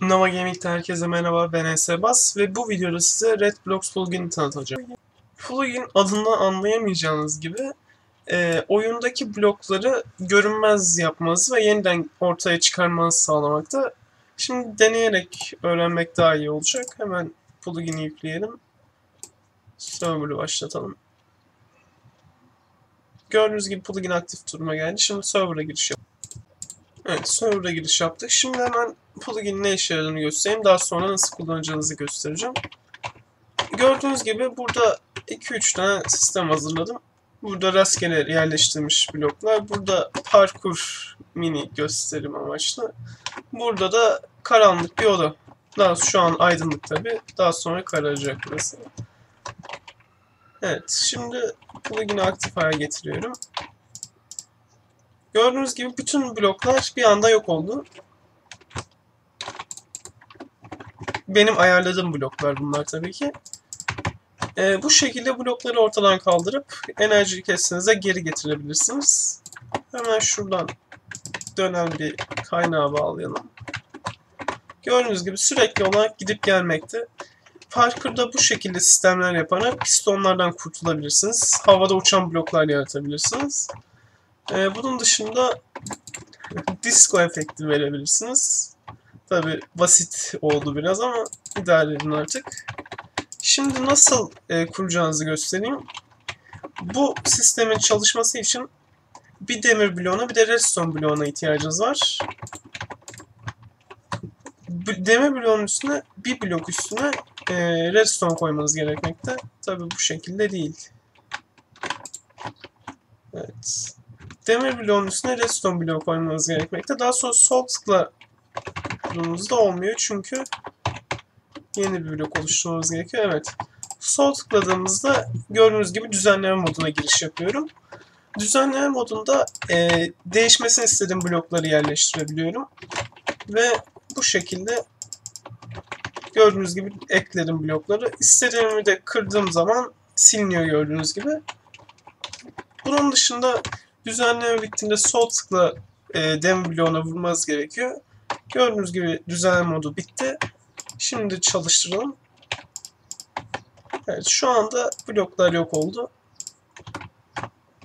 Nova Gaming'den herkese merhaba ben Sebas ve bu videoda size Red Blocks plugin'i tanıtacağım. Plugin adından anlayamayacağınız gibi e, oyundaki blokları görünmez yapmanızı ve yeniden ortaya çıkarmanızı sağlamakta. Şimdi deneyerek öğrenmek daha iyi olacak. Hemen plugin'i yükleyelim. Server'ı başlatalım. Gördüğünüz gibi plugin aktif duruma geldi. Şimdi server'a giriş yapalım. Evet, server'a giriş yaptık. Şimdi hemen plugin'in ne işe yaradığını göstereyim. Daha sonra nasıl kullanacağınızı göstereceğim. Gördüğünüz gibi burada 2-3 tane sistem hazırladım. Burada rastgele yerleştirilmiş bloklar. Burada parkur mini gösterim amaçlı. Burada da karanlık bir oda. Daha şu an aydınlık tabi. Daha sonra kararacak burası. Evet, şimdi plugin'i aktif hale getiriyorum. Gördüğünüz gibi bütün bloklar bir anda yok oldu. Benim ayarladığım bloklar bunlar tabii ki. Ee, bu şekilde blokları ortadan kaldırıp enerji kestinize geri getirebilirsiniz. Hemen şuradan dönen bir kaynağa bağlayalım. Gördüğünüz gibi sürekli olarak gidip gelmekte. Parker'da bu şekilde sistemler yaparak pistonlardan kurtulabilirsiniz. Havada uçan bloklar yaratabilirsiniz. Ee, bunun dışında disco efekti verebilirsiniz. Tabi basit oldu biraz ama idare edin artık. Şimdi nasıl e, kuracağınızı göstereyim. Bu sistemin çalışması için bir demir bloğuna bir de redstone bloğuna ihtiyacınız var. Demir bloğun üstüne bir blok üstüne e, redstone koymanız gerekmekte. Tabi bu şekilde değil. Evet. Demir bloğun üstüne redstone bloğu koymanız gerekmekte. Daha sonra sol tıkla da olmuyor çünkü yeni bir blok oluşturmamız gerekiyor. Evet. Sol tıkladığımızda gördüğünüz gibi düzenleme moduna giriş yapıyorum. Düzenleme modunda e, değişmesini istediğim blokları yerleştirebiliyorum. Ve bu şekilde gördüğünüz gibi ekledim blokları. İstediğimi de kırdığım zaman siliniyor gördüğünüz gibi. Bunun dışında düzenleme bittiğinde sol tıkla e, dem bloğuna vurmanız gerekiyor. Gördüğünüz gibi düzenleme modu bitti. Şimdi çalıştıralım. Evet şu anda bloklar yok oldu.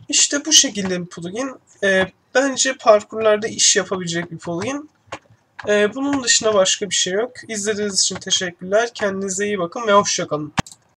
İşte bu şekilde bir plugin. E, bence parkurlarda iş yapabilecek bir plugin. E, bunun dışında başka bir şey yok. İzlediğiniz için teşekkürler. Kendinize iyi bakın ve hoşçakalın.